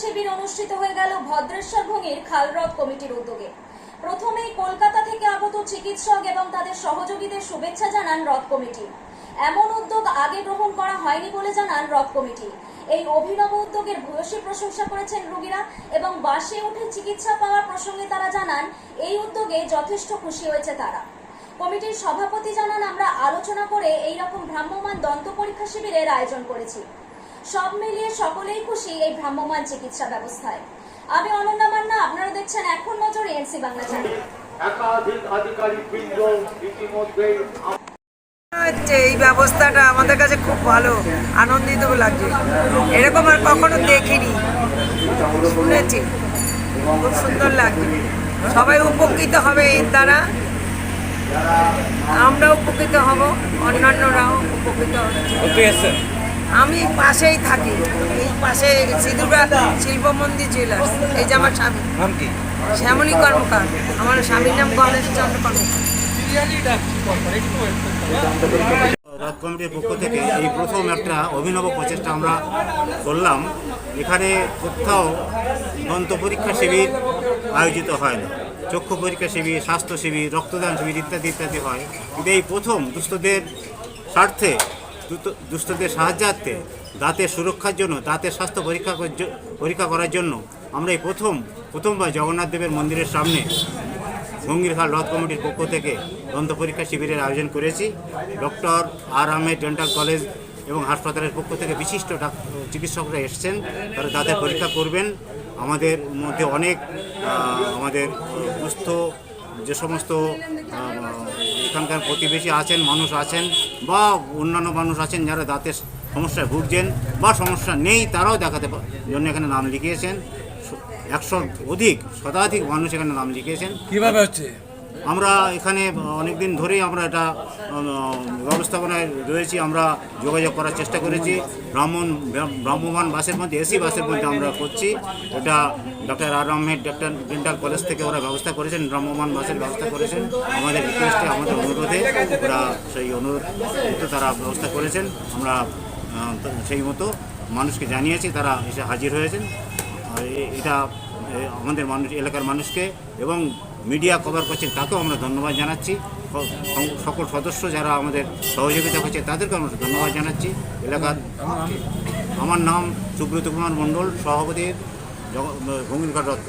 শিবির অনুষ্ঠিত হয়ে গেল ভদ্রেশ্বর ভূমির খালরথ কমিটির উদ্যোগে। প্রথমেই কলকাতা থেকে আগত চিকিৎসক এবং তাদের সহযোগীদের শুভেচ্ছা জানান রথ কমিটি। এমন উদ্যোগ আগে গ্রহণ করা হয়নি বলে জানান রথ কমিটি। এই অভিনব উদ্যোগের ভূয়সী প্রশংসা করেছেন রোগীরা এবং বাসে উঠে চিকিৎসা পাওয়ার প্রসঙ্গে তারা জানান, এই উদ্যোগে যথেষ্ট খুশি হয়েছে তারা। কমিটির সভাপতি জানান, আমরা আলোচনা করে এই রকম ভ্রাম্যমাণ দন্ত পরীক্ষা শিবিরের আয়োজন করেছি। সব মিলিয়ে সকলেই খুশি এই ভ্রাম্যমাণ চিকিৎসা ব্যবস্থায়। আমি অনন্যা মান্না আপনারা দেখছেন এখন নজর এনসি বাংলা চ্যানেল। একাধিক আধিকারিক বৃন্দ ইতিমধ্যে হচ্ছে এই ব্যবস্থাটা আমাদের কাছে খুব ভালো আনন্দিত লাগছে। এরকম আর কখনো দেখিনি। শুনেছি খুব সুন্দর লাগছে। সবাই উপকৃত হবে এর দ্বারা। আমরা উপকৃত হব অন্যান্যরাও উপকৃত হচ্ছে আমি পাশেই থাকি। এই পাশে সিধুরা শিল্প মন্দির জুয়েলার্স এই যে আমার স্বামী। নাম কি? শ্যামলী কর্মকার। আমার স্বামীর নাম গণেশ চন্দ্র কর্মকার। রাত কমিটির পক্ষ থেকে এই প্রথম একটা অভিনব প্রচেষ্টা আমরা করলাম। এখানে কোথাও দন্ত পরীক্ষা শিবির আয়োজিত হয় না। চক্ষু পরীক্ষা শিবির স্বাস্থ্য শিবির রক্তদান শিবির ইত্যাদি ইত্যাদি হয়। কিন্তু এই প্রথম দুস্থদের স্বার্থে দুস্থদের সাহায্যার্থে দাঁতের সুরক্ষার জন্য, দাঁতের স্বাস্থ্য পরীক্ষা পরীক্ষা করার জন্য। আমরা এই প্রথম, প্রথমবার জগন্নাথ দেবের মন্দিরের সামনে ভঙ্গিরখাল রথ কমিটির পক্ষ থেকে দন্ত পরীক্ষা শিবিরের আয়োজন করেছি। Doctor R Ahmed dental college এবং হাসপাতালের পক্ষ থেকে বিশিষ্ট চিকিৎসকরা এসছেন। তারা দাঁতের পরীক্ষা করবেন। আমাদের মধ্যে অনেক আমাদের সুস্থ যে সমস্ত এখানকার প্রতিবেশী আছেন, মানুষ আছেন বা অন্যান্য মানুষ আছেন যারা দাঁতের সমস্যায় ভুগছেন বা সমস্যা নেই, তারাও দেখাতে জন্য এখানে নাম লিখিয়েছেন। একশো অধিক শতাধিক মানুষ এখানে নাম লিখিয়েছেন। কীভাবে হচ্ছে? আমরা এখানে অনেক দিন ধরেই আমরা এটা ব্যবস্থাপনায় রয়েছি, আমরা যোগাযোগ করার চেষ্টা করেছি। ব্রাহ্মণ, ব্রাহ্মমান বাসের মধ্যে, এসি বাসের মধ্যে আমরা করছি। এটা doctor R Ahmed doctor dental college থেকে ওরা ব্যবস্থা করেছেন, ব্রাহ্মমান বাসের ব্যবস্থা করেছেন। আমাদের রিকোয়েস্টে আমাদের অনুরোধে ওরা সেই অনুরোধ তারা ব্যবস্থা করেছেন। আমরা সেই মতো মানুষকে জানিয়েছি, তারা এসে হাজির হয়েছেন। এটা আমাদের মানুষ, এলাকার মানুষকে এবং মিডিয়া কভার করছেন, তাকেও আমরা ধন্যবাদ জানাচ্ছি। সকল সদস্য যারা আমাদের সহযোগিতা করছে, তাদেরকে আমরা ধন্যবাদ জানাচ্ছি। এলাকার আমার নাম সুব্রত কুমার মণ্ডল, সভাপতি ভঙ্গিলঘাট রথ